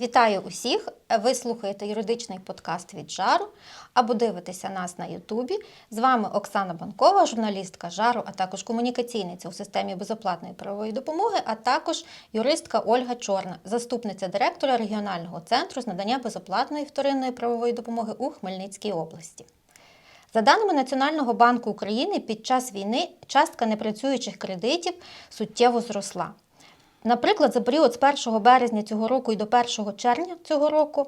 Вітаю усіх! Ви слухаєте юридичний подкаст від Жару або дивитеся нас на Ютубі. З вами Оксана Банкова, журналістка Жару, а також комунікаційниця у системі безоплатної правової допомоги, а також юристка Ольга Чорна, заступниця директора регіонального центру з надання безоплатної вторинної правової допомоги у Хмельницькій області. За даними Національного банку України, під час війни частка непрацюючих кредитів суттєво зросла. Наприклад, за період з 1 березня цього року і до 1 червня цього року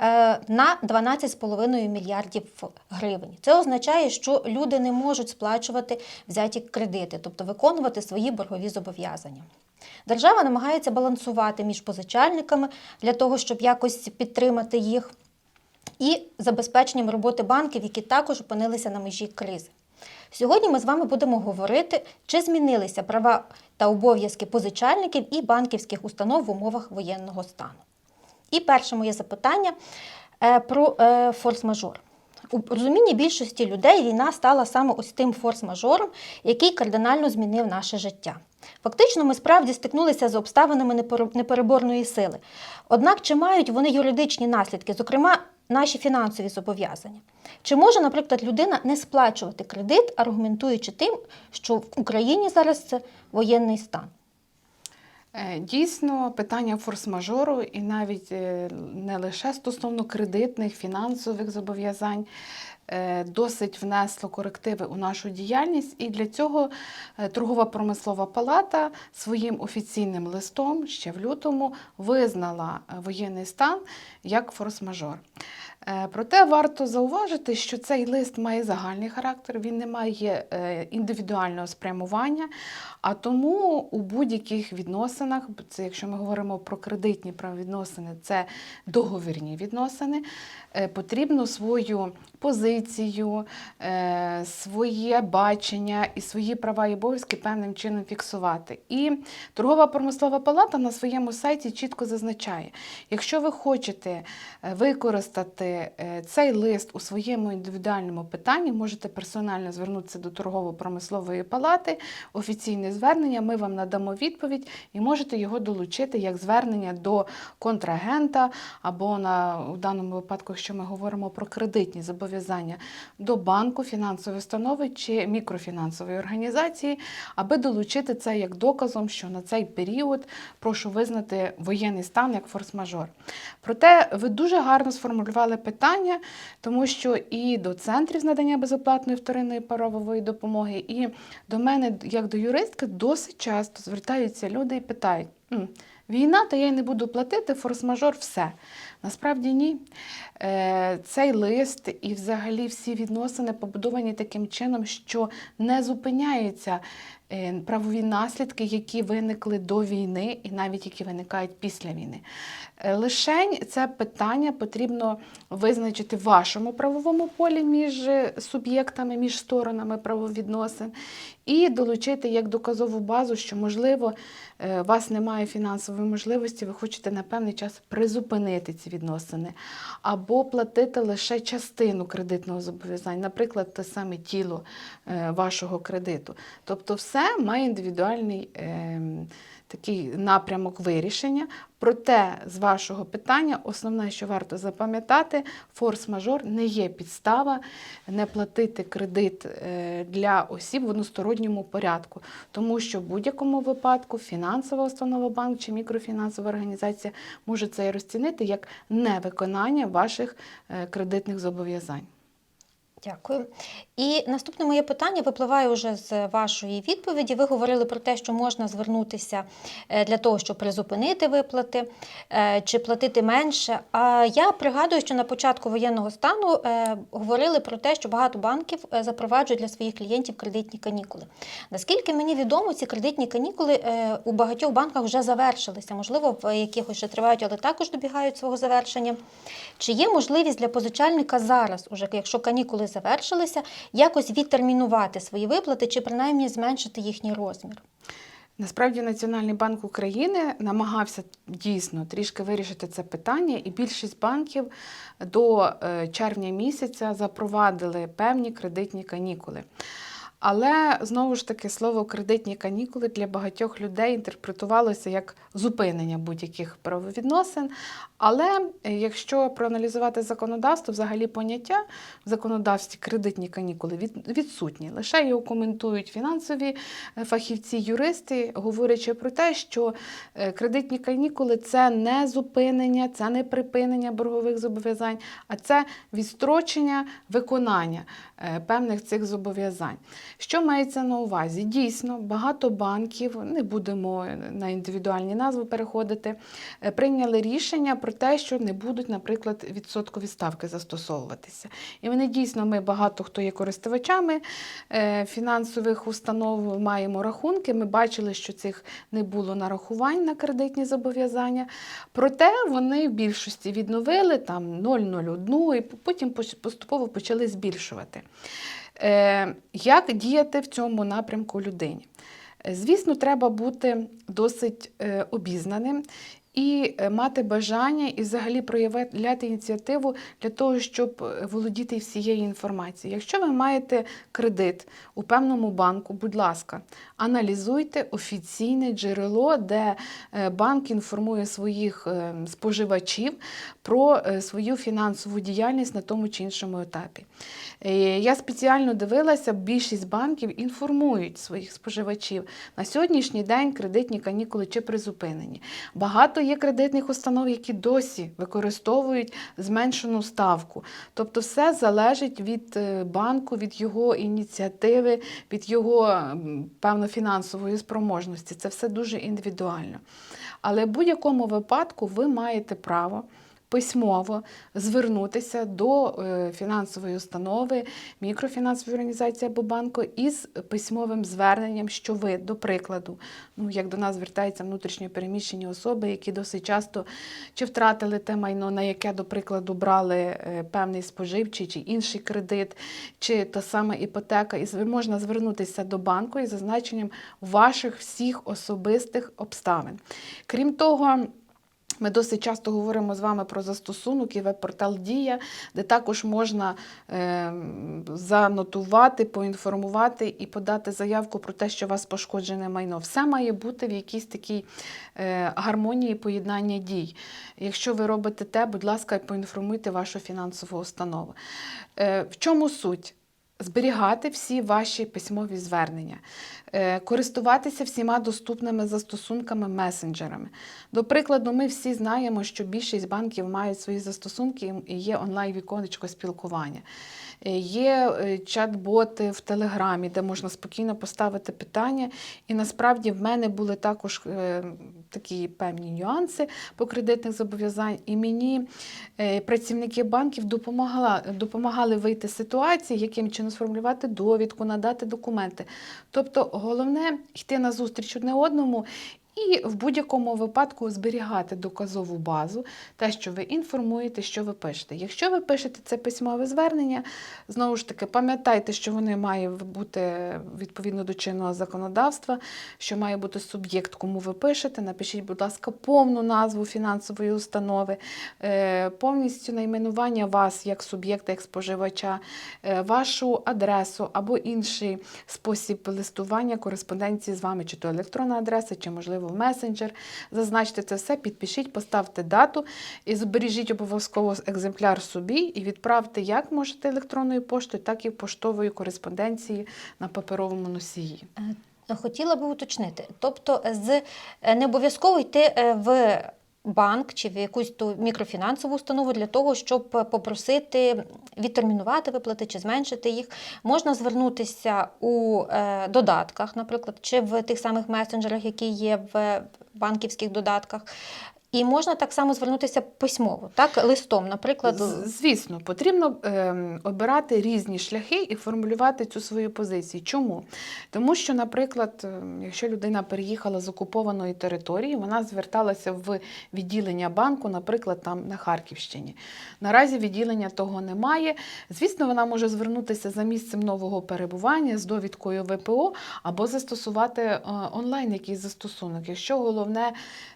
е, на 12,5 мільярдів гривень. Це означає, що люди не можуть сплачувати взяті кредити, тобто виконувати свої боргові зобов'язання. Держава намагається балансувати між позичальниками для того, щоб якось підтримати їх, і забезпеченням роботи банків, які також опинилися на межі кризи. Сьогодні ми з вами будемо говорити, чи змінилися права та обов'язки позичальників і банківських установ в умовах воєнного стану. І перше моє запитання е, про е, форс-мажор. У розумінні більшості людей війна стала саме ось тим форс-мажором, який кардинально змінив наше життя. Фактично, ми справді стикнулися з обставинами непереборної сили. Однак, чи мають вони юридичні наслідки, зокрема, наші фінансові зобов'язання? Чи може, наприклад, людина не сплачувати кредит, аргументуючи тим, що в Україні зараз це воєнний стан? Е, Дійсно, питання форс-мажору і навіть е, не лише стосовно кредитних, фінансових зобов'язань е, досить внесло корективи у нашу діяльність, і для цього торгова промислова палата своїм офіційним листом ще в лютому визнала воєнний стан як форс-мажор. Е, Проте варто зауважити, що цей лист має загальний характер, він не має е, індивідуального спрямування, а тому у будь-яких відносинах, це якщо ми говоримо про кредитні правовідносини, це договірні відносини, е, потрібно свою позицію, своє бачення і свої права і обов'язки певним чином фіксувати. І торгова промислова палата на своєму сайті чітко зазначає, якщо ви хочете використати е, цей лист у своєму індивідуальному питанні, можете персонально звернутися до торгово-промислової палати, офіційне звернення, ми вам надамо відповідь і можете його долучити як звернення до контрагента або на у даному випадку, якщо ми говоримо про кредитні зобов'язання, до банку, фінансової установи чи мікрофінансової організації, аби долучити це як доказом, що на цей період прошу визнати воєнний стан як форс-мажор. Проте ви дуже гарно сформулювали питання, тому що і до центрів з надання безоплатної вторинної правової допомоги, і до мене, як до юристки, досить часто звертаються люди і питають. «М, Війна, то я й не буду платити, форс-мажор, все. Насправді ні. Е, Цей лист і взагалі всі відносини побудовані таким чином, що не зупиняються е, правові наслідки, які виникли до війни, і навіть які виникають після війни. Е, Лишень це питання потрібно визначити в вашому правовому полі між суб'єктами, між сторонами правовідносин, і долучити як доказову базу, що можливо у вас немає фінансової можливості, ви хочете на певний час призупинити ці відносини, або платити лише частину кредитного зобов'язання, наприклад, те саме тіло е, вашого кредиту. Тобто, все має індивідуальний. Такий напрямок вирішення. Проте, з вашого питання, основне, що варто запам'ятати, форс-мажор не є підстава не платити кредит е, для осіб в односторонньому порядку, тому що в будь-якому випадку фінансова установа, банк чи мікрофінансова організація може це і розцінити як невиконання ваших е, кредитних зобов'язань. Дякую. І наступне моє питання випливає вже з вашої відповіді. Ви говорили про те, що можна звернутися е, для того, щоб призупинити виплати е, чи платити менше. А я пригадую, що на початку воєнного стану е, говорили про те, що багато банків запроваджують для своїх клієнтів кредитні канікули. Наскільки мені відомо, ці кредитні канікули у багатьох банках вже завершилися, можливо, в якихось ще тривають, але також добігають свого завершення. Чи є можливість для позичальника зараз, уже якщо канікули завершилися, якось відтермінувати свої виплати чи принаймні зменшити їхній розмір? Насправді Національний банк України намагався дійсно трішки вирішити це питання, і більшість банків до е, червня місяця запровадили певні кредитні канікули. Але знову ж таки слово кредитні канікули для багатьох людей інтерпретувалося як зупинення будь-яких правовідносин. Але е, якщо проаналізувати законодавство, взагалі поняття в законодавстві кредитні канікули відсутні. Лише його коментують фінансові е, фахівці, юристи, говорячи про те, що е, кредитні канікули це не зупинення, це не припинення боргових зобов'язань, а це відстрочення виконання певних цих зобов'язань. Що мається на увазі? Дійсно, багато банків, не будемо на індивідуальні назви переходити, е, прийняли рішення про те, що не будуть, наприклад, відсоткові ставки застосовуватися. І вони дійсно, ми багато хто є користувачами е, фінансових установ, маємо рахунки. Ми бачили, що цих не було нарахувань на кредитні зобов'язання. Проте вони в більшості відновили там 0,01 і потім поступово почали збільшувати. Е, Як діяти в цьому напрямку людині? Е, Звісно, треба бути досить е, обізнаним і е, мати бажання і взагалі проявляти ініціативу для того, щоб е, володіти всією інформацією. Якщо ви маєте кредит у певному банку, будь ласка, аналізуйте офіційне джерело, де е, банк інформує своїх споживачів про свою фінансову діяльність на тому чи іншому етапі. Я спеціально дивилася, більшість банків інформують своїх споживачів на сьогоднішній день кредитні канікули чи призупинені. Багато є кредитних установ, які досі використовують зменшену ставку. Тобто, все залежить від е, банку, від його ініціативи, від його певно фінансової спроможності. Це все дуже індивідуально. Але в будь-якому випадку ви маєте право письмово звернутися до е, фінансової установи, мікрофінансової організації або банку із письмовим зверненням, що ви, до прикладу, ну як до нас звертаються внутрішньо переміщені особи, які досить часто чи втратили те майно, на яке, до прикладу, брали е, певний споживчий чи інший кредит, чи та сама іпотека, і можна звернутися до банку із зазначенням ваших всіх особистих обставин. Крім того, ми досить часто говоримо з вами про застосунок і веб-портал Дія, де також можна е, занотувати, поінформувати і подати заявку про те, що у вас пошкоджене майно. Все має бути в якійсь такій е, гармонії поєднання дій. Якщо ви робите те, будь ласка, поінформуйте вашу фінансову установу. Е, в чому суть? Зберігати всі ваші письмові звернення, е, користуватися всіма доступними застосунками, месенджерами. До прикладу, ми всі знаємо, що більшість банків мають свої застосунки і є онлайн-віконечко спілкування. Є е, чат-боти в Телеграмі, де можна спокійно поставити питання. І насправді в мене були також е, такі певні нюанси по кредитних зобов'язань. І мені е, працівники банків допомагали, допомагали вийти з ситуації, яким чином сформулювати довідку, надати документи. Тобто головне йти на зустріч одне одному. І в будь-якому випадку зберігати доказову базу, те, що ви інформуєте, що ви пишете. Якщо ви пишете це письмове звернення, знову ж таки, пам'ятайте, що вони мають бути відповідно до чинного законодавства, що має бути суб'єкт, кому ви пишете. Напишіть, будь ласка, повну назву фінансової установи, е, повністю найменування вас як суб'єкта, як споживача, е, вашу адресу або інший спосіб листування кореспонденції з вами, чи то електронна адреса, чи, можливо, в месенджер. Зазначте це все, підпишіть, поставте дату і збережіть обов'язково екземпляр собі і відправте як можете електронною поштою, так і поштовою кореспонденції на паперовому носії. Е, Хотіла би уточнити. Тобто, з е, не обов'язково йти е, в банк чи в якусь ту мікрофінансову установу для того, щоб попросити відтермінувати виплати чи зменшити їх. Можна звернутися у е, додатках, наприклад, чи в тих самих месенджерах, які є в банківських додатках. І можна так само звернутися письмово, так, листом, наприклад. Звісно, потрібно ем, обирати різні шляхи і формулювати цю свою позицію. Чому? Тому що, наприклад, ем, якщо людина переїхала з окупованої території, вона зверталася в відділення банку, наприклад, там на Харківщині. Наразі відділення того немає. Звісно, вона може звернутися за місцем нового перебування з довідкою ВПО або застосувати е, онлайн якийсь застосунок. Якщо головне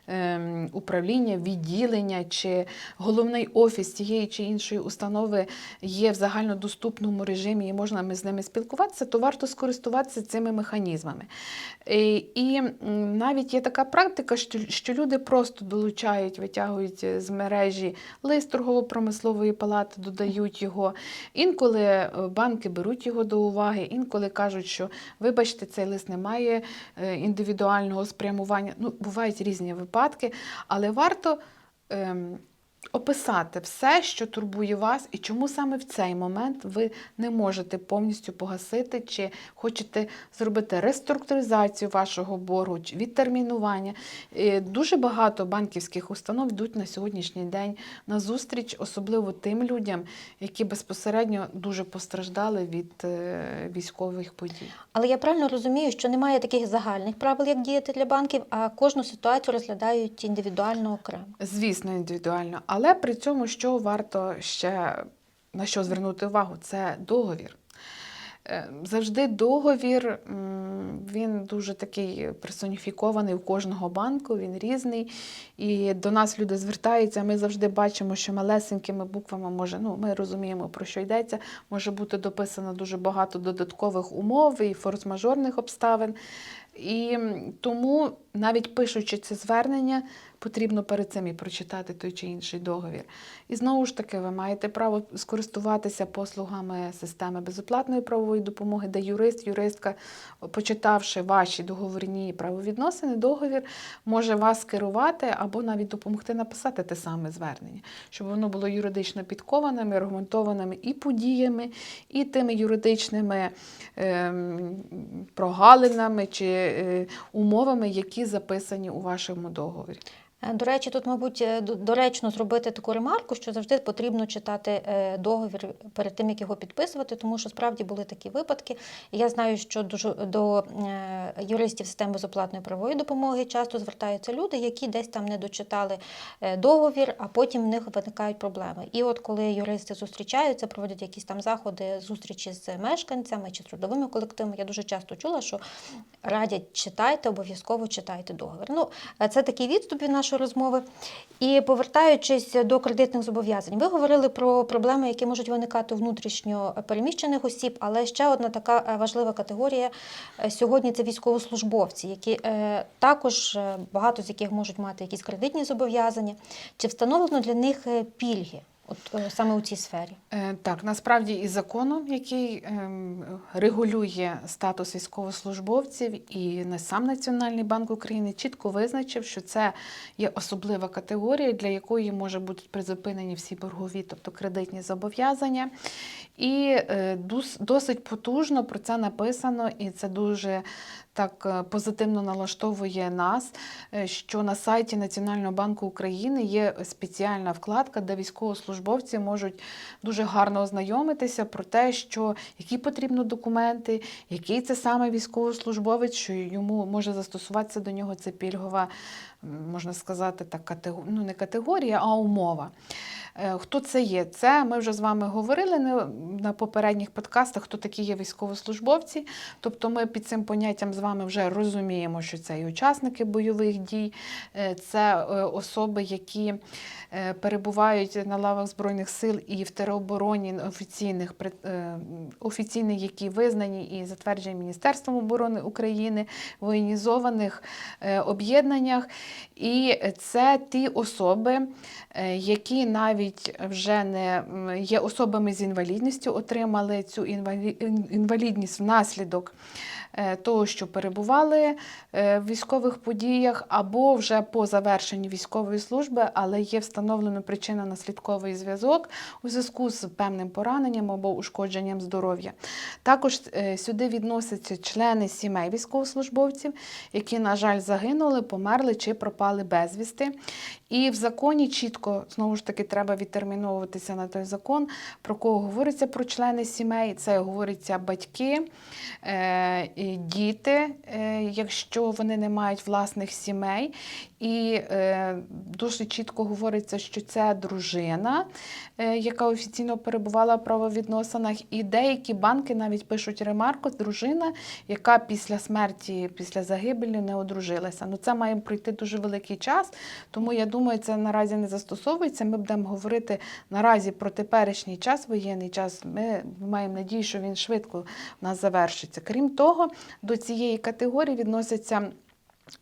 ем, управління управління, відділення чи головний офіс тієї чи іншої установи є в загальнодоступному режимі і можна ми з ними спілкуватися, то варто скористуватися цими механізмами. Е, І навіть є така практика, що, люди просто долучають, витягують з мережі лист торгово-промислової палати, додають його. Інколи е, банки беруть його до уваги, інколи кажуть, що вибачте, цей лист не має е, індивідуального спрямування. Ну, бувають різні випадки, але варто. ем, Описати все, що турбує вас, і чому саме в цей момент ви не можете повністю погасити, чи хочете зробити реструктуризацію вашого боргу, чи відтермінування. Е, Дуже багато банківських установ йдуть на сьогоднішній день на зустріч, особливо тим людям, які безпосередньо дуже постраждали від е, військових подій. Але я правильно розумію, що немає таких загальних правил, як діяти для банків, а кожну ситуацію розглядають індивідуально окремо. Звісно, індивідуально. Але при цьому, що варто ще на що звернути увагу, це договір. Е, Завжди договір, він дуже такий персоніфікований у кожного банку, він різний. І до нас люди звертаються, ми завжди бачимо, що малесенькими буквами може, ну, ми розуміємо, про що йдеться, може бути дописано дуже багато додаткових умов і форс-мажорних обставин. І тому, навіть пишучи це звернення, потрібно перед цим і прочитати той чи інший договір. І знову ж таки, ви маєте право скористуватися послугами системи безоплатної правової допомоги, де юрист, юристка, почитавши ваші договірні правовідносини, договір може вас керувати або навіть допомогти написати те саме звернення, щоб воно було юридично підкованим, аргументованим і подіями, і тими юридичними ем, прогалинами чи е, умовами, які записані у вашому договорі. Е, До речі, тут, мабуть, е, доречно зробити таку ремарку, що завжди потрібно читати е, договір перед тим, як його підписувати, тому що справді були такі випадки. Я знаю, що до, юристів системи безоплатної правової допомоги часто звертаються люди, які десь там не дочитали договір, а потім в них виникають проблеми. І от коли юристи зустрічаються, проводять якісь там заходи, зустрічі з мешканцями чи з трудовими колективами, я дуже часто чула, що радять читайте, обов'язково читайте договір. Ну, це такий відступ від нашої розмови. І повертаючись до кредитних зобов'язань, ви говорили про проблеми, які можуть виникати внутрішньо переміщених осіб, але ще одна така е, важлива категорія е, сьогодні це військовослужбовці, які е, також багато з яких можуть мати якісь кредитні зобов'язання. Чи встановлено для них пільги? От е, саме у цій сфері. Е, Так, насправді і законом, який ем, регулює статус військовослужбовців, і сам Національний банк України чітко визначив, що це є особлива категорія, для якої може бути призупинені всі боргові, тобто кредитні зобов'язання. І е, досить потужно про це написано, і це дуже так е, позитивно налаштовує нас, е, що на сайті Національного банку України є спеціальна вкладка, де військовослужбовці можуть дуже гарно ознайомитися про те, що які потрібні документи, який це саме військовослужбовець, що йому може застосуватися до нього це пільгова, можна сказати, так, катего... ну, не категорія, а умова. Е, Хто це є? Це ми вже з вами говорили на- попередніх подкастах, хто такі є військовослужбовці. Тобто ми під цим поняттям з вами вже розуміємо, що це і учасники бойових дій, е, це е, особи, які перебувають на лавах Збройних сил і в теробороні офіційних, офіційних, які визнані і затверджені Міністерством оборони України, воєнізованих об'єднаннях. І це ті особи, е, які навіть вже не є особами з інвалідністю, отримали цю інвалідність внаслідок того, що перебували е, в військових подіях, або вже по завершенні військової служби, але є встановлено причинно-наслідковий зв'язок у зв'язку з певним пораненням або ушкодженням здоров'я. Також е, сюди відносяться члени сімей військовослужбовців, які, на жаль, загинули, померли чи пропали безвісти. І в законі чітко знову ж таки треба відтерміновуватися на той закон, про кого говориться про члени сімей. Це говориться батьки, е, діти, е, якщо вони не мають власних сімей, І е, дуже чітко говориться, що це дружина, е, яка офіційно перебувала в правовідносинах. І деякі банки навіть пишуть ремарку дружина, яка після смерті, після загибелі не одружилася. Ну це має пройти дуже великий час, тому я думаю, це наразі не застосовується. Ми будемо говорити наразі про теперішній час, воєнний час. Ми маємо надію, що він швидко в нас завершиться. Крім того, до цієї категорії відносяться.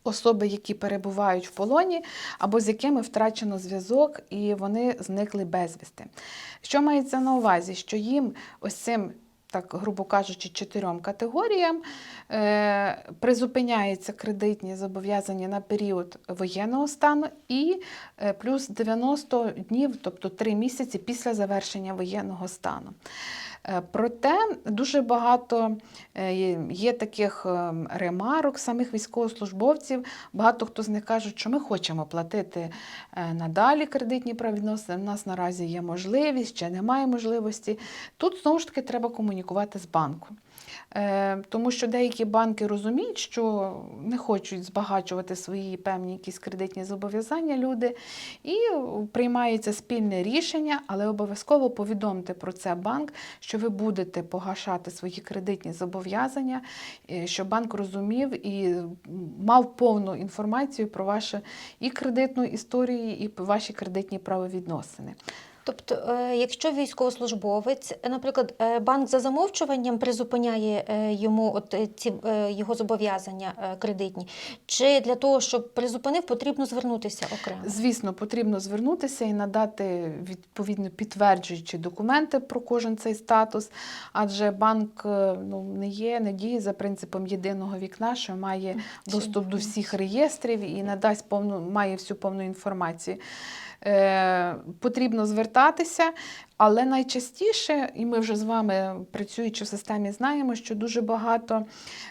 Особи, які перебувають в полоні, або з якими втрачено зв'язок, і вони зникли безвісти. Що мається на увазі? Що їм ось цим, так грубо кажучи, чотирьом категоріям е, призупиняються кредитні зобов'язання на період воєнного стану і е, плюс 90 днів, тобто 3 місяці після завершення воєнного стану. Е, Проте дуже багато е, є- таких е, ремарок самих військовослужбовців. Багато хто з них кажуть, що ми хочемо платити надалі кредитні правовідносини. У нас наразі є можливість, ще немає можливості. Тут знову ж таки треба комунікувати з банком. Е, Тому що деякі банки розуміють, що не хочуть збагачувати свої певні якісь кредитні зобов'язання люди, і приймається спільне рішення, але обов'язково повідомте про це банк, що ви будете погашати свої кредитні зобов'язання, е, щоб банк розумів і мав повну інформацію про вашу і кредитну історію, і ваші кредитні правовідносини. Тобто, е, якщо військовослужбовець, е, наприклад, е, банк за замовчуванням призупиняє йому от ці його зобов'язання кредитні, чи для того, щоб призупинив, потрібно звернутися окремо? Звісно, потрібно звернутися і надати відповідно підтверджуючі документи про кожен цей статус, адже банк ну, не є, не діє за принципом єдиного вікна, що має доступ до всіх реєстрів і надасть повну, має всю повну інформацію. Е, потрібно звертатися, але найчастіше, і ми вже з вами, працюючи в системі, знаємо, що дуже багато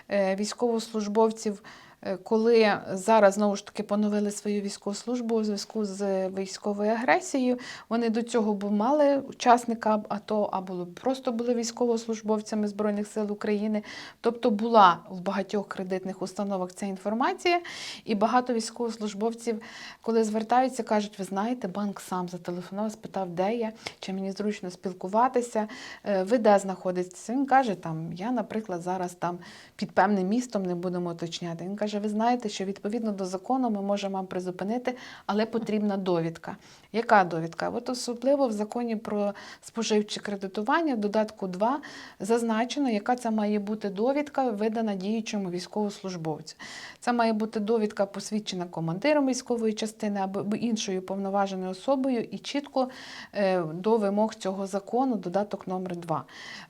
е, військовослужбовців. Е, Коли зараз знову ж таки поновили свою військову службу у зв'язку з військовою агресією, вони до цього б мали учасника АТО, або просто були військовослужбовцями Збройних сил України. Тобто була в багатьох кредитних установах ця інформація, і багато військовослужбовців, коли звертаються, кажуть: ви знаєте, банк сам зателефонував, спитав, де я, чи мені зручно спілкуватися, е, ви де знаходитеся. Він каже, там я, наприклад, зараз там під певним містом не будемо уточняти. Він каже: ви знаєте, що відповідно до закону ми можемо вам призупинити, але потрібна довідка. Яка довідка? От особливо в законі про споживче кредитування, додатку 2 зазначено, яка це має бути довідка, видана діючому військовослужбовцю. Це має бути довідка, посвідчена командиром військової частини або іншою повноваженою особою, і чітко е, до вимог цього закону, додаток номер 2.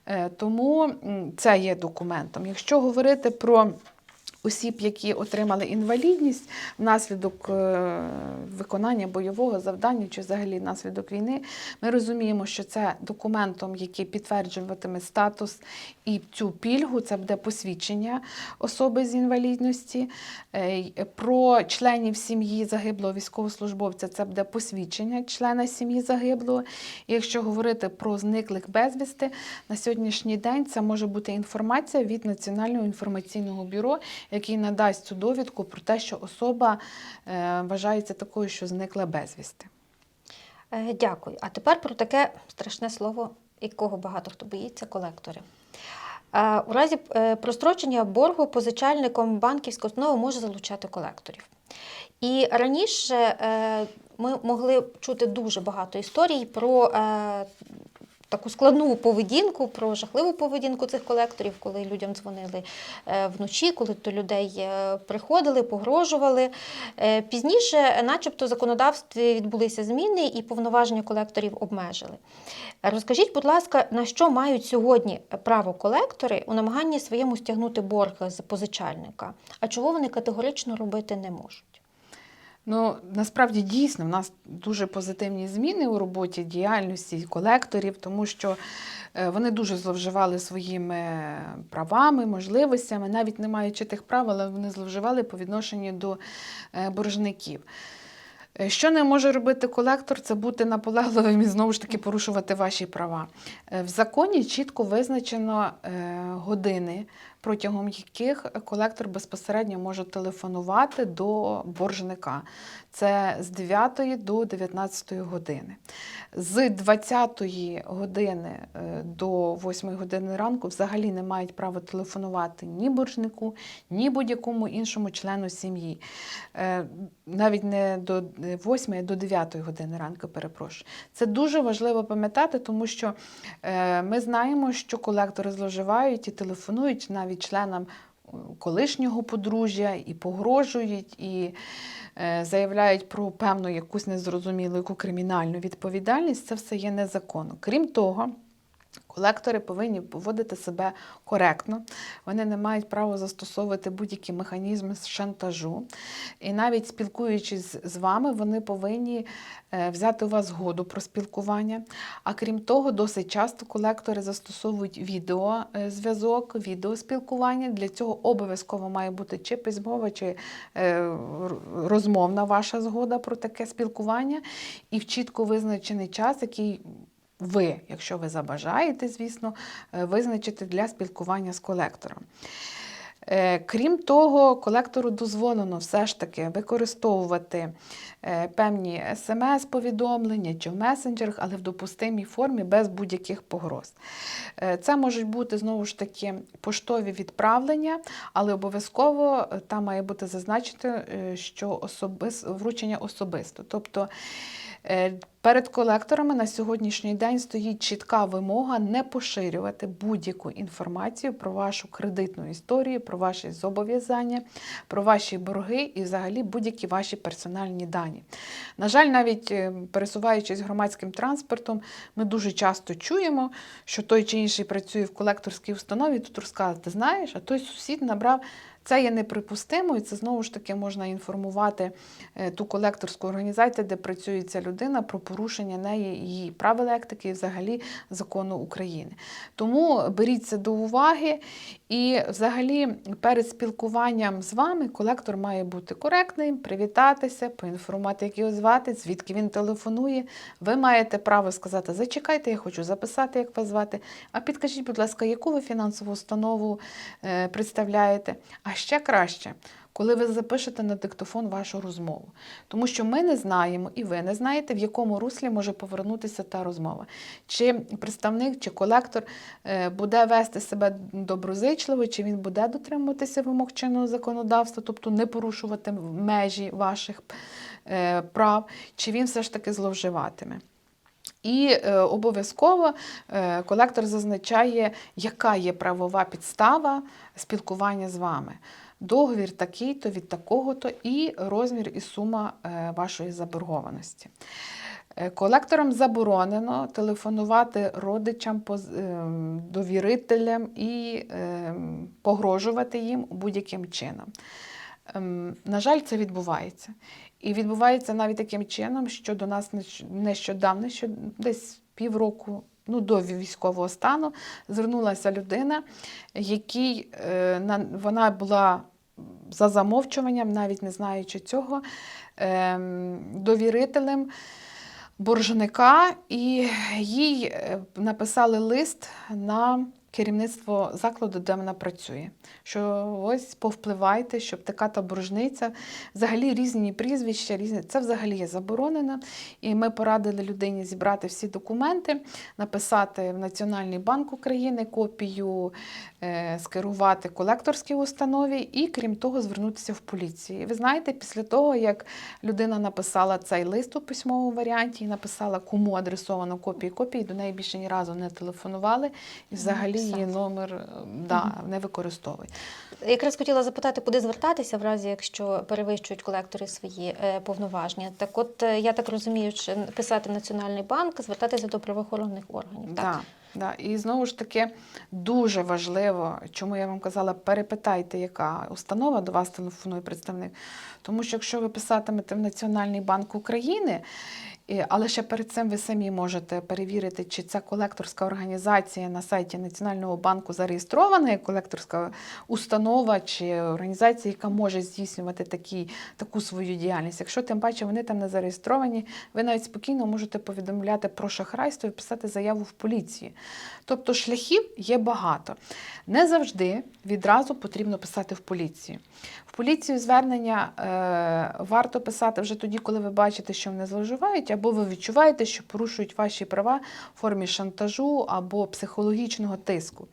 Е, Тому це є документом. Якщо говорити про осіб, які отримали інвалідність внаслідок е, виконання бойового завдання чи взагалі внаслідок війни, ми розуміємо, що це документом, який підтверджуватиме статус і цю пільгу, це буде посвідчення особи з інвалідності. Е, Про членів сім'ї загиблого військовослужбовця це буде посвідчення члена сім'ї загиблого. І якщо говорити про зниклих безвісти, на сьогоднішній день це може бути інформація від Національного інформаційного бюро, який надасть цю довідку про те, що особа е, вважається такою, що зникла безвісти. Е, Дякую. А тепер про таке страшне слово, якого багато хто боїться колектори. Е, У разі прострочення боргу позичальником банківської установи може залучати колекторів. І раніше ми могли чути дуже багато історій про таку складну поведінку, про жахливу поведінку цих колекторів, коли людям дзвонили е, вночі, коли до людей е, приходили, погрожували. Е, Пізніше, начебто, в законодавстві відбулися зміни і повноваження колекторів обмежили. Розкажіть, будь ласка, на що мають сьогодні право колектори у намаганні своєму стягнути борг з позичальника, а чого вони категорично робити не можуть? Ну, насправді дійсно в нас дуже позитивні зміни у роботі діяльності колекторів, тому що е, вони дуже зловживали своїми правами, можливостями, навіть не маючи тих прав, але вони зловживали по відношенню до е, боржників. Е, Що не може робити колектор, це бути наполегливим і знову ж таки порушувати ваші права. В законі чітко визначено години протягом яких колектор безпосередньо може телефонувати до боржника. Це з 9 до 19 години. З 20 години е, до 8 години ранку взагалі не мають права телефонувати ні боржнику, ні будь-якому іншому члену сім'ї. Е, Навіть не до 8, а до 9 години ранку, перепрошую. Це дуже важливо пам'ятати, тому що е, ми знаємо, що колектори зловживають і телефонують навіть членам е, колишнього подружжя, і погрожують, і е, заявляють про певну якусь незрозумілу яку кримінальну відповідальність. Це все є незаконно. Крім того, Колектори повинні поводити себе коректно, вони не мають права застосовувати будь-які механізми з шантажу. І навіть спілкуючись з вами, вони повинні е, взяти у вас згоду про спілкування. А крім того, досить часто колектори застосовують відеозв'язок, відеоспілкування. Для цього обов'язково має бути чи письмова, чи е, розмовна ваша згода про таке спілкування, і в чітко визначений час, який ви, якщо ви забажаєте, звісно, е, визначити для спілкування з колектором. Е, Крім того, колектору дозволено все ж таки використовувати е, певні смс-повідомлення чи в месенджерах, але в допустимій формі без будь-яких погроз. Це можуть бути знову ж таки поштові відправлення, але обов'язково там має бути зазначено, що особис... вручення особисто. Тобто Перед колекторами на сьогоднішній день стоїть чітка вимога не поширювати будь-яку інформацію про вашу кредитну історію, про ваші зобов'язання, про ваші борги і взагалі будь-які ваші персональні дані. На жаль, навіть е, пересуваючись громадським транспортом, ми дуже часто чуємо, що той чи інший працює в колекторській установі, тут розказує, знаєш, а той сусід набрав. Це є неприпустимо, і це знову ж таки можна інформувати е, ту колекторську організацію, де працює ця людина, про порушення неї її правил етики і взагалі закону України. Тому беріть це до уваги. І взагалі перед спілкуванням з вами колектор має бути коректним, привітатися, поінформувати, як його звати, звідки він телефонує. Ви маєте право сказати: зачекайте, я хочу записати, як вас звати. А підкажіть, будь ласка, яку ви фінансову установу е, представляєте? А ще краще, коли ви запишете на диктофон вашу розмову. Тому що ми не знаємо, і ви не знаєте, в якому руслі може повернутися та розмова. Чи представник, чи колектор е, буде вести себе доброзичливо, чи він буде дотримуватися вимог чинного законодавства, тобто не порушувати межі ваших е, прав, чи він все ж таки зловживатиме. І е, обов'язково е, колектор зазначає, яка є правова підстава спілкування з вами. Договір такий-то від такого-то і розмір і сума е, вашої заборгованості. Е, Колекторам заборонено телефонувати родичам, ем, довірителям і ем, погрожувати їм будь-яким чином. Ем, На жаль, це відбувається. І відбувається навіть таким чином, що до нас нещодавно, що десь півроку, ну до військового стану, звернулася людина, якій е, вона була за замовчуванням, навіть не знаючи цього, ем, довірителем боржника, і їй е, написали лист на керівництво закладу, де вона працює. Що ось повпливайте, щоб така та боржниця, взагалі різні прізвища, різні це взагалі є заборонено. І ми порадили людині зібрати всі документи, написати в Національний банк України копію, е, скерувати колекторській установі і, крім того, звернутися в поліцію. Ви знаєте, після того, як людина написала цей лист у письмовому варіанті і написала, кому адресовано копії копії, до неї більше ні разу не телефонували, і взагалі її номер е, да, не використовують. Якраз хотіла запитати, куди звертатися, в разі якщо перевищують колектори свої е, повноваження. Так, от е, я так розумію, що писати в Національний банк, звертатися до правоохоронних органів. Так? Да, да. І знову ж таки дуже важливо, чому я вам казала, перепитайте, яка установа до вас телефонує представник. Тому що якщо ви писатимете в Національний банк України Але ще перед цим ви самі можете перевірити, чи ця колекторська організація на сайті Національного банку зареєстрована як колекторська установа чи організація, яка може здійснювати такі, таку свою діяльність. Якщо тим паче вони там не зареєстровані, ви навіть спокійно можете повідомляти про шахрайство і писати заяву в поліцію. Тобто шляхів є багато. Не завжди відразу потрібно писати в поліцію. Поліцію звернення е, варто писати вже тоді, коли ви бачите, що вони зловживають, або ви відчуваєте, що порушують ваші права в формі шантажу або психологічного тиску.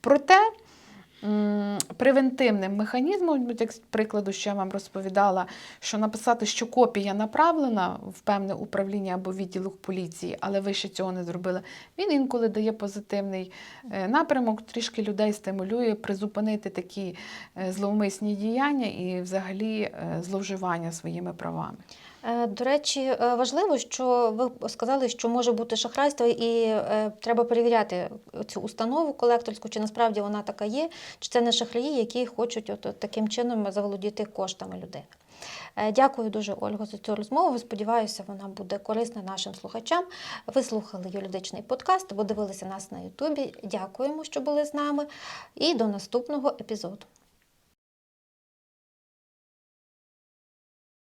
Проте превентивним механізмом, як з прикладу, що я вам розповідала, що написати, що копія направлена в певне управління або відділок поліції, але ви ще цього не зробили, він інколи дає позитивний е, напрямок, трішки людей стимулює призупинити такі е, зловмисні діяння і взагалі е, зловживання своїми правами. Е, До речі, е, важливо, що ви сказали, що може бути шахрайство, і е, треба перевіряти цю установу колекторську, чи насправді вона така є, чи це не шахраї, які хочуть от, таким чином заволодіти коштами людей. Дякую дуже, Ольго, за цю розмову. Сподіваюся, вона буде корисна нашим слухачам. Ви слухали юридичний подкаст, або дивилися нас на Ютубі. Дякуємо, що були з нами. І до наступного епізоду.